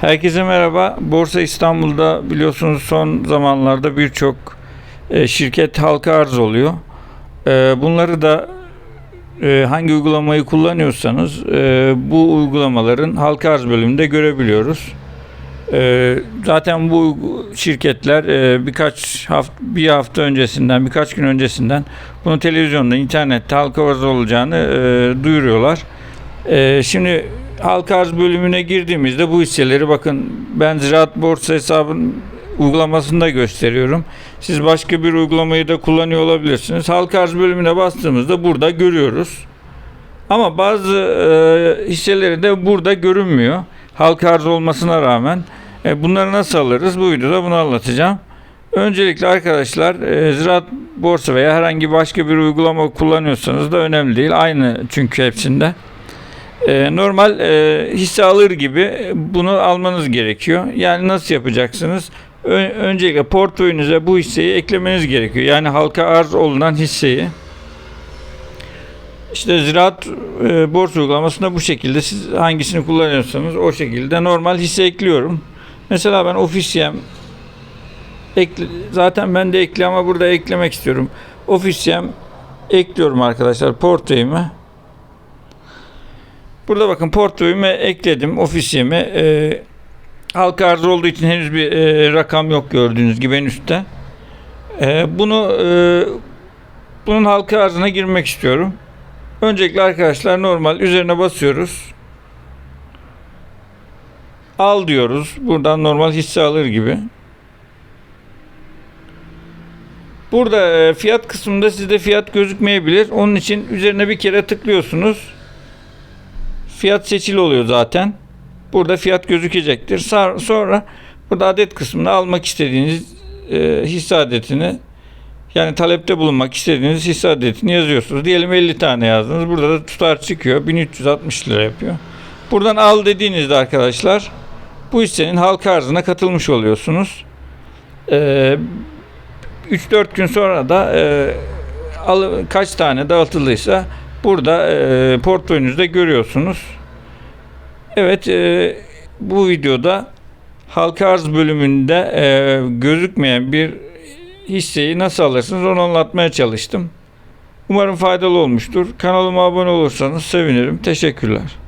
Herkese merhaba. Borsa İstanbul'da biliyorsunuz son zamanlarda birçok e, şirket halka arz oluyor. E, bunları da e, hangi uygulamayı kullanıyorsanız bu uygulamaların halka arz bölümünde görebiliyoruz. Zaten bu şirketler birkaç hafta bir hafta öncesinden birkaç gün öncesinden bunu televizyonda internette halka arz olacağını duyuruyorlar. Şimdi halka arz bölümüne girdiğimizde bu hisseleri bakın ben Ziraat Borsa hesabın uygulamasında gösteriyorum. Siz başka bir uygulamayı da kullanıyor olabilirsiniz. Halka arz bölümüne bastığımızda burada görüyoruz. Ama bazı e, hisseleri de burada görünmüyor. Halka arz olmasına rağmen. E, bunları nasıl alırız? Bu videoda bunu anlatacağım. Öncelikle arkadaşlar e, Ziraat Borsa veya herhangi başka bir uygulama kullanıyorsanız da önemli değil. Aynı çünkü hepsinde. E, normal e, hisse alır gibi bunu almanız gerekiyor. Yani nasıl yapacaksınız? Öncelikle portföyünüze bu hisseyi eklemeniz gerekiyor. Yani halka arz olunan hisseyi. İşte ziraat e, borsa uygulamasında bu şekilde siz hangisini kullanıyorsanız o şekilde normal hisse ekliyorum. Mesela ben ofisyem ekle, zaten ben de ekli ama burada eklemek istiyorum. Ofisyem ekliyorum arkadaşlar portföyüme. Burada bakın portföyüme ekledim ofisyemi. E, halka arz olduğu için henüz bir e, rakam yok gördüğünüz gibi en üstte. E, bunu e, bunun halka arzına girmek istiyorum. Öncelikle arkadaşlar normal üzerine basıyoruz. Al diyoruz. Buradan normal hisse alır gibi. Burada e, fiyat kısmında sizde fiyat gözükmeyebilir. Onun için üzerine bir kere tıklıyorsunuz. Fiyat seçili oluyor zaten. Burada fiyat gözükecektir. Sonra burada adet kısmında almak istediğiniz e, hisse adetini yani talepte bulunmak istediğiniz hisse adetini yazıyorsunuz. Diyelim 50 tane yazdınız. Burada da tutar çıkıyor. 1360 lira yapıyor. Buradan al dediğinizde arkadaşlar bu hissenin halka arzına katılmış oluyorsunuz. Ee, 3-4 gün sonra da e, al, kaç tane dağıtıldıysa burada e, portföyünüzde görüyorsunuz. Evet e, bu videoda halka arz bölümünde e, gözükmeyen bir hisseyi nasıl alırsınız onu anlatmaya çalıştım. Umarım faydalı olmuştur. Kanalıma abone olursanız sevinirim. Teşekkürler.